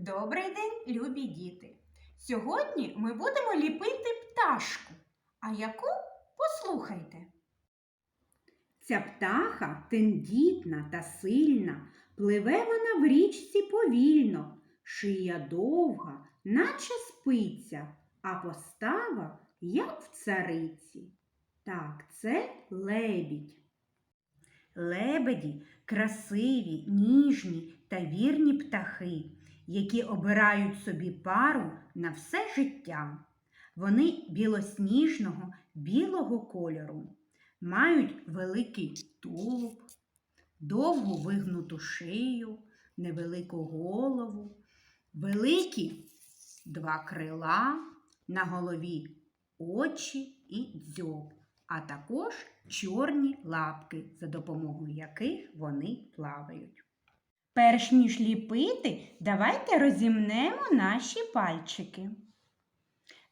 Добрий день, любі діти! Сьогодні ми будемо ліпити пташку. А яку послухайте. Ця птаха тендітна та сильна, пливе вона в річці повільно, шия довга, наче спиця, а постава, як в цариці. Так, це лебідь. Лебеді красиві, ніжні та вірні птахи, які обирають собі пару на все життя. Вони білосніжного, білого кольору, мають великий тулуб, довгу вигнуту шию, невелику голову, великі два крила, на голові очі і дзьоб, а також чорні лапки, за допомогою яких вони плавають. Перш ніж ліпити, давайте розімнемо наші пальчики.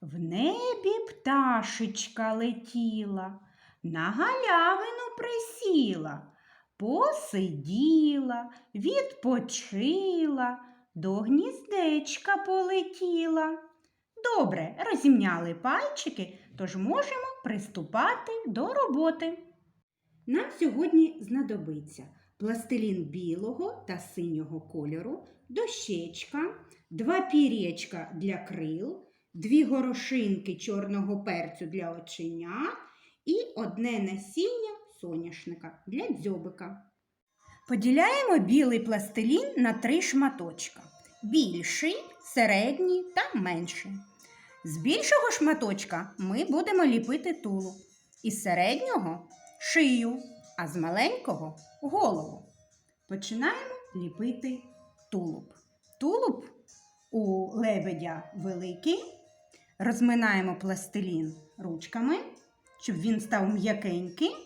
В небі пташечка летіла, на галявину присіла, посиділа, відпочила, до гніздечка полетіла. Добре, розімняли пальчики, тож можемо приступати до роботи. Нам сьогодні знадобиться пластилін білого та синього кольору, дощечка, два пір'ячка для крил, дві горошинки чорного перцю для оченят і одне насіння соняшника для дзьобика. Поділяємо білий пластилін на три шматочка: більший, середній та менший. З більшого шматочка ми будемо ліпити тулуб, із середнього шию, а з маленького голову. Починаємо ліпити тулуб. Тулуб у лебедя великий. Розминаємо пластилін ручками, щоб він став м'якенький.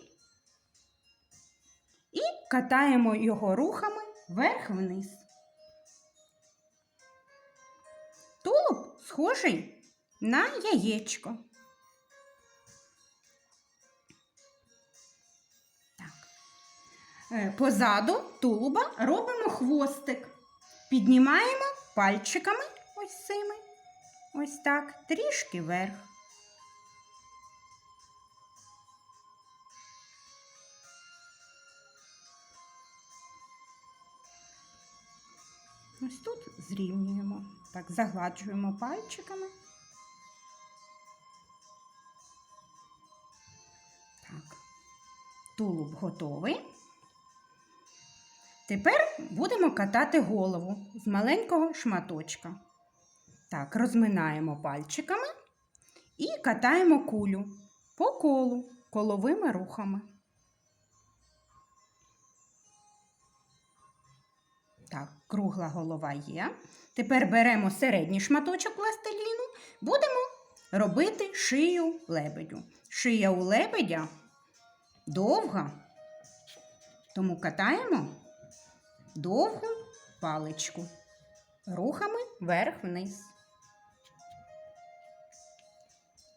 І катаємо його рухами вверх-вниз. Тулуб схожий на яєчко. Позаду тулуба робимо хвостик. Піднімаємо пальчиками ось цими. Ось так, трішки вверх. Ось тут зрівнюємо. Так, загладжуємо пальчиками. Так, тулуб готовий. Тепер будемо катати голову з маленького шматочка. Так, розминаємо пальчиками і катаємо кулю по колу коловими рухами. Так, кругла голова є. Тепер беремо середній шматочок пластиліну, будемо робити шию лебедю. Шия у лебедя довга, тому катаємо довгу паличку рухами вверх-вниз.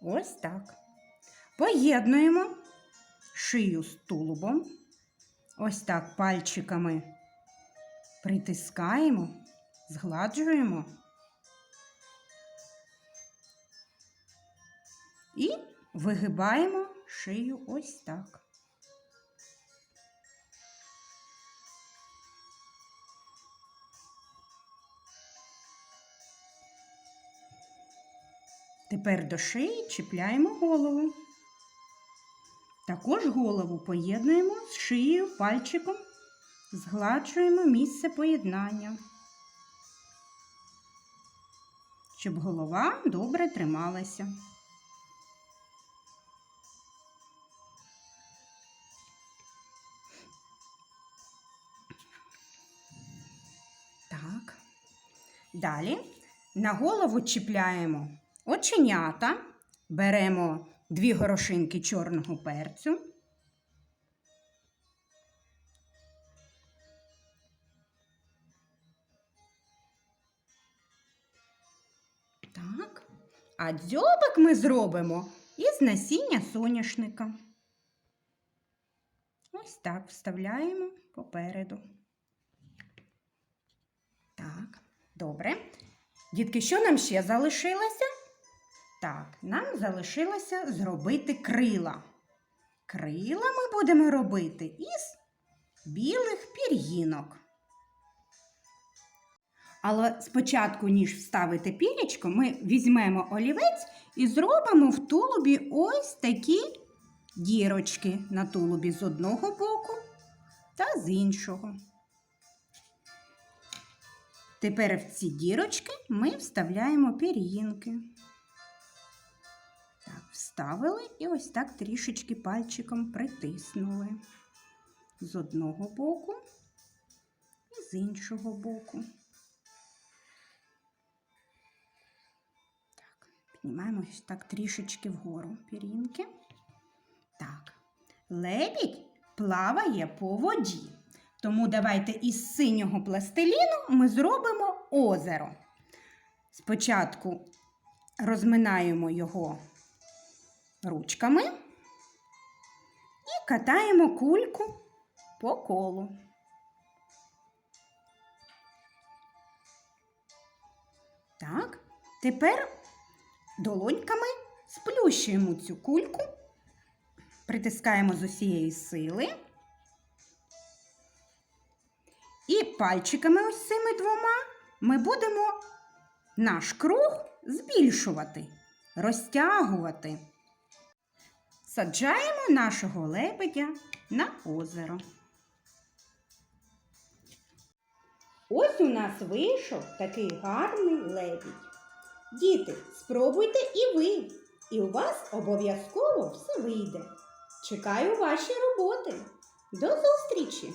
Ось так. Поєднуємо шию з тулубом. Ось так пальчиками притискаємо, згладжуємо і вигибаємо шию ось так. Тепер до шиї чіпляємо голову. Також голову поєднуємо з шиєю пальчиком, згладжуємо місце поєднання, щоб голова добре трималася. Так. Далі на голову чіпляємо оченята, беремо дві горошинки чорного перцю. Так. А дзьобик ми зробимо із насіння соняшника. Ось так вставляємо попереду. Так, добре. Дітки, що нам ще залишилося? Так, нам залишилося зробити крила. Крила ми будемо робити із білих пір'їнок. Але спочатку, ніж вставити пірячко, ми візьмемо олівець і зробимо в тулубі ось такі дірочки на тулубі з одного боку та з іншого. Тепер в ці дірочки ми вставляємо пір'їнки. Вставили і ось так трішечки пальчиком притиснули з одного боку і з іншого боку. Так, піднімаємо ось так трішечки вгору пір'їнки. Так, лебідь плаває по воді. Тому давайте із синього пластиліну ми зробимо озеро. Спочатку розминаємо його ручками і катаємо кульку по колу. Так, тепер долоньками сплющуємо цю кульку, притискаємо з усієї сили. І пальчиками ось цими двома ми будемо наш круг збільшувати, розтягувати. Саджаємо нашого лебедя на озеро. Ось у нас вийшов такий гарний лебідь. Діти, спробуйте і ви, і у вас обов'язково все вийде. Чекаю ваші роботи. До зустрічі!